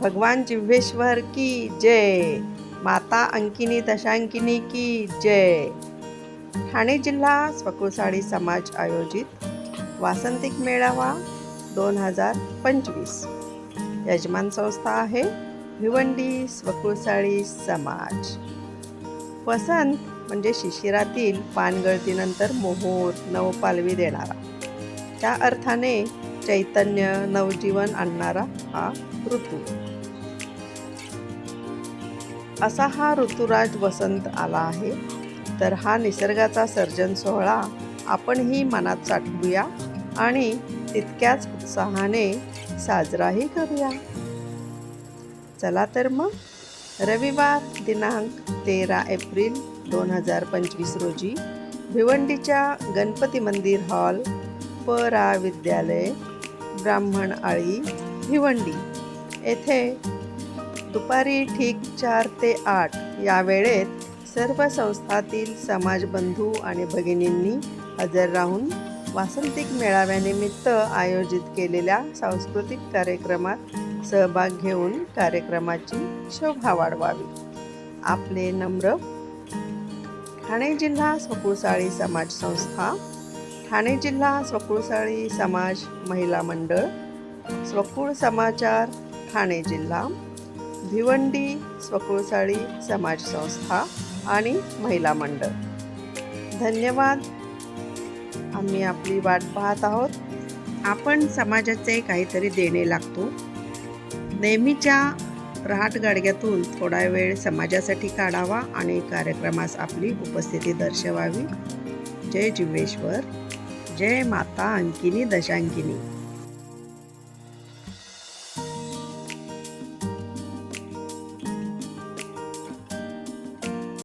भगवान जिव्हेश्वर की जय। माता अंकिनी दशांकिनी की जय। ठाणे जिल्हा स्वकुळसाळी समाज आयोजित वासंतिक मेळावा दोन हजार पंचवीस. यजमान संस्था आहे भिवंडी स्वकुळसाळी समाज. वसंत म्हणजे शिशिरातील पानगळतीनंतर मोहोर नवपालवी देणारा. त्या अर्थाने चैतन्य नवजीवन आणणारा हा ऋतू. असा हा ऋतुराज वसंत आला आहे. तर हा निसर्गाचा सर्जन सोहळा आपणही मनात साठवूया आणि तितक्याच उत्साहाने साजराही करूया. चला तर मग रविवार दिनांक तेरा एप्रिल दोन हजार पंचवीस रोजी भिवंडीच्या गणपती मंदिर हॉल परा विद्यालय ब्राह्मण आळी भिवंडी येथे दुपारी ठीक चार ते आठ या वेळेत सर्व संस्थातील समाजबंधू आणि भगिनींनी हजर राहून वासंतिक मेळाव्यानिमित्त आयोजित केलेल्या सांस्कृतिक कार्यक्रमात सहभाग घेऊन कार्यक्रमाची शोभा वाढवावी. आपले नम्र ठाणे जिल्हा स्वकुळसाळी समाज संस्था ठाणे जिल्हा स्वकुळसाळी समाज महिला मंडळ स्वकुळ समाचार ठाणे जिल्हा भिवंडी स्वकुळसाळी समाज संस्था आणि महिला मंडळ. धन्यवाद. आम्ही आपली वाट पाहत आहोत. आपण समाजाचे काहीतरी देणे लागतो. नेहमीच्या रहाट गाडग्यातून थोडा वेळ समाजासाठी काढावा आणि कार्यक्रमास आपली उपस्थिती दर्शवावी. जय जिवेश्वर जय माता अंकिनी दशांकिनी.